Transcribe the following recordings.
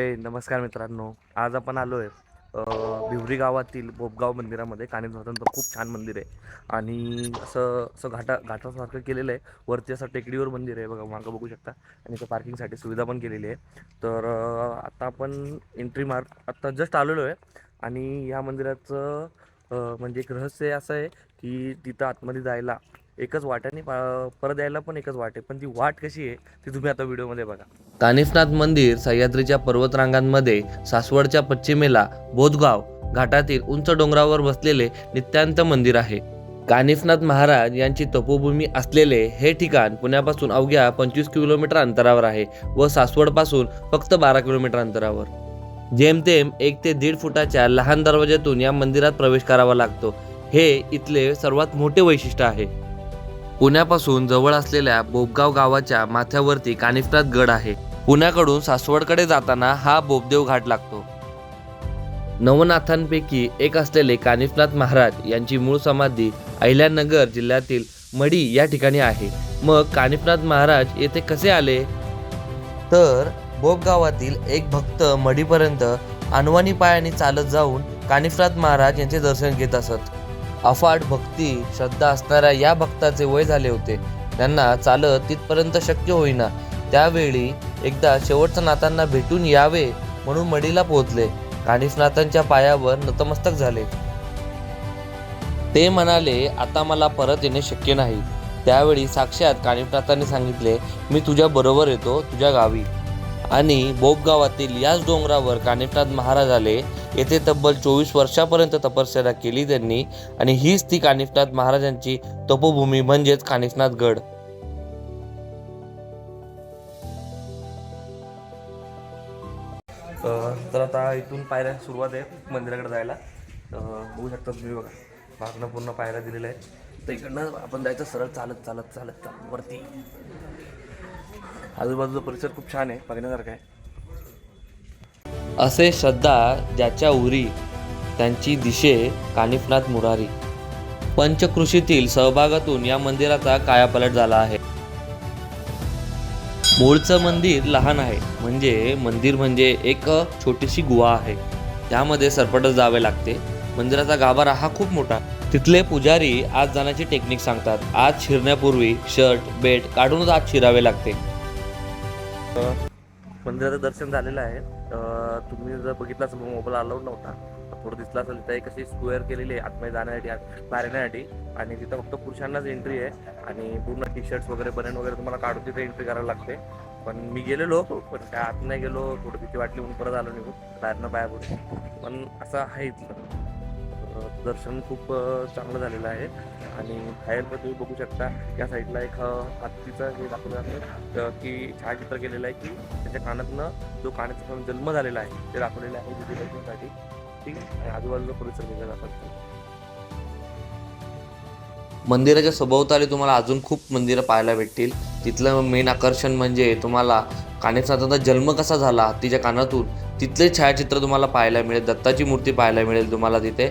होय नमस्कार मित्रांनो आज आपण आलो आहे भिवरी गावातील बोपगाव मंदिरामध्ये. कानिफनाथांचं खूप छान मंदिर आहे. आणि असं असं घाटा घाटासारखं केलेलं आहे. वरती असं टेकडीवर मंदिर आहे. बघा मागं बघू शकता. आणि इथं पार्किंगसाठी सुविधा पण केलेली आहे. तर आता आपण एंट्री मार आत्ता जस्ट आलेलो आहे. आणि या मंदिराचं म्हणजे एक रहस्य असं आहे की तिथं आतमध्ये जायला एकच वाटाने परत यायला पण एकच वाट आहे. पण ती वाट कशी आहे ती तुम्ही आता व्हिडिओमध्ये बघा. कानिफनाथ मंदिर सह्याद्रीच्या पर्वतरांगांमध्ये सासवडच्या पश्चिमेला बोधगाव घाटातील उंच डोंगरावर बसलेले नित्यांत मंदिर आहे. कानिफनाथ महाराज यांची तपोभूमी असलेले हे ठिकाण पुण्यापासून अवघ्या पंचवीस किलोमीटर अंतरावर आहे व सासवडपासून फक्त बारा किलोमीटर अंतरावर. जेमतेम एक ते दीड फुटाच्या लहान दरवाज्यातून या मंदिरात प्रवेश करावा लागतो. हे इथले सर्वात मोठे वैशिष्ट्य आहे. पुण्यापासून जवळ असलेल्या बोबगाव गावाच्या माथ्यावरती कानिफनाथ गड आहे. पुण्याकडून सासवडकडे जाताना हा बोबदेव घाट लागतो. नवनाथांपैकी एक असलेले कानिफनाथ महाराज यांची मूळ समाधी अहिल्यानगर जिल्ह्यातील मडी या ठिकाणी आहे. मग कानिफनाथ महाराज येथे कसे आले? तर बोबगावातील एक भक्त मडीपर्यंत अनवाणी पायाने चालत जाऊन कानिफनाथ महाराज यांचे दर्शन घेत असत. अफाट भक्ती श्रद्धा असणाऱ्या या भक्ताचे वय झाले होते. त्यांना चालत तिथपर्यंत शक्य होईना. त्यावेळी एकदा शेवटच्या नाथांना भेटून यावे म्हणून मडीला पोहोचले. कानिफनाथांच्या पायावर नतमस्तक झाले. ते म्हणाले आता मला परत येणे शक्य नाही. त्यावेळी साक्षात कानिफनाथांनी सांगितले मी तुझ्या बरोबर येतो तुझ्या गावी. आणि बोप गावातील याच डोंगरावर कानिफनाथ महाराज आले. येथे तब्बल चोवीस वर्षापर्यंत तपश्चर्या केली त्यांनी आणि हीच ती कानिफनाथ महाराजांची तपोभूमी म्हणजेच कानिफनाथ गड. तर आता इथून पायऱ्या सुरुवात आहे मंदिराकडे जायला. बघू शकता तुम्ही बघा. मागणं पूर्ण पायऱ्या दिलेल्या आहेत. तर इकडनं आपण जायचं सरळ चालत चालत चालत चालत वरती. आजूबाजूचा परिसर खूप छान आहे बघण्यासारखा आहे. असे श्रद्धा ज्याच्या उरी त्यांची दिशे कानिफनाथ मुरारी. पंचकृषीतील सहभागातून या मंदिराचा कायापलट झाला आहे. मूळचं मंदिर लहान आहे म्हणजे मंदिर म्हणजे एक छोटीशी गुहा आहे. त्यामध्ये सरपटत जावे लागते. मंदिराचा गाभारा हा खूप मोठा तिथले पुजारी आज जाण्याची टेक्निक सांगतात. आज शिरण्यापूर्वी शर्ट बेट काढूनच आज शिरावे लागते. मंदिराचं दर्शन झालेलं आहे. तुम्ही जर बघितला असेल मोबाईल अलाउड नव्हता. थोडं दिसला असेल तिथं एक अशी स्क्वेअर केलेली आहे आतमध्ये जाण्यासाठी आत- बाहेर येण्यासाठी आणि तिथं फक्त पुरुषांनाच एंट्री आहे. आणि पूर्ण टी शर्ट्स वगैरे बनेन वगैरे तुम्हाला काढून तिथे एंट्री करायला लागते. पण मी गेलेलो पण काय आत नाही गेलो थोडं भीती वाटली म्हणून परत आलो निघून बाहेरनं बाहेर पडून पण असं आहे. इथलं दर्शन खूप चांगलं झालेलं आहे. आणि बाहेर पण तुम्ही बघू शकता या साईडला एक हत्तीचं हे दाखवलं जातं. की छायाचित्र केलेलं आहे की त्याच्या कानातनं जो कानाचा जन्म झालेला आहे ते दाखवलेलं आहे विजिटेशनसाठी ठीक आहे? आणि आजूबाजूला परिसर केला जातात मंदिराच्या सभोवताली तुम्हाला अजून खूप मंदिरं पाहायला भेटतील. तिथलं मेन आकर्षण म्हणजे तुम्हाला कानिफनाथांचा जन्म कसा झाला तिच्या कानातून तिथले छायाचित्र तुम्हाला पाहायला मिळेल. दत्ताची मूर्ती पाहायला मिळेल तुम्हाला तिथे.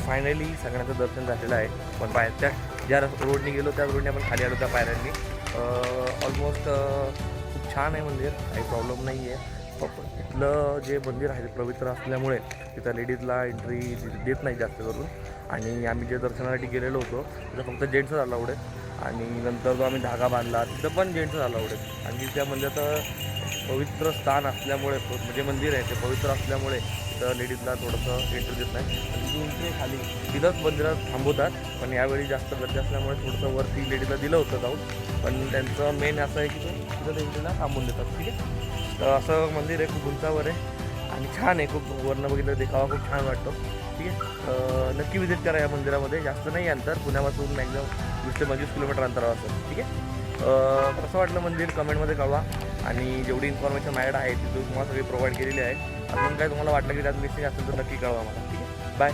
फायनली सगळ्यांचं दर्शन झालेलं आहे. पण पाय त्या ज्या रोडने गेलो त्या रोडने आपण खाली आलो त्या पायऱ्यांनी ऑलमोस्ट खूप छान आहे मंदिर. काही प्रॉब्लेम नाही आहे इथलं जे मंदिर आहे ते पवित्र असल्यामुळे तिथं लेडीजला एंट्री देत नाही जास्त करून. आणि आम्ही जे दर्शनासाठी गेलेलो होतो तिथं फक्त जेंट्सच अलाउड आहेत. आणि नंतर जो आम्ही धागा बांधला तिथं पण जेंट्सच अलाउड आहेत. आणि त्या मंदिराचं पवित्र स्थान असल्यामुळे म्हणजे मंदिर आहे ते पवित्र असल्यामुळे तर लेडीजला थोडंसं एंट्री देत नाही. आणि खाली. तिथंच मंदिरात थांबवतात पण यावेळी जास्त गर्दी असल्यामुळे थोडंसं वरती लेडीजला दिलं होतं जाऊन. पण त्यांचं मेन असं आहे की ते तिथं एंट्रीला थांबून देतात ठीक आहे? तर असं मंदिर आहे खूप उंचावर आहे आणि छान आहे खूप वरनं बघितलं देखावा खूप छान वाटतो ठीक आहे? नक्की विजिट करा या मंदिरामध्ये जास्त नाही अंतर पुण्यापासून मॅक्झिमम वीस ते पंचवीस किलोमीटर अंतरावर असेल ठीक आहे? कसं वाटलं मंदिर? कमेंटमध्ये कळवा. आणि जेवढी इन्फॉर्मेशन माझ्याकडे आहे ती तुम्हाला सगळी प्रोव्हाइड केलेली आहे. अजून काय तुम्हाला वाटलं की त्यात मिस्टेक असेल तर नक्की कळवा मला. ठीक आहे? बाय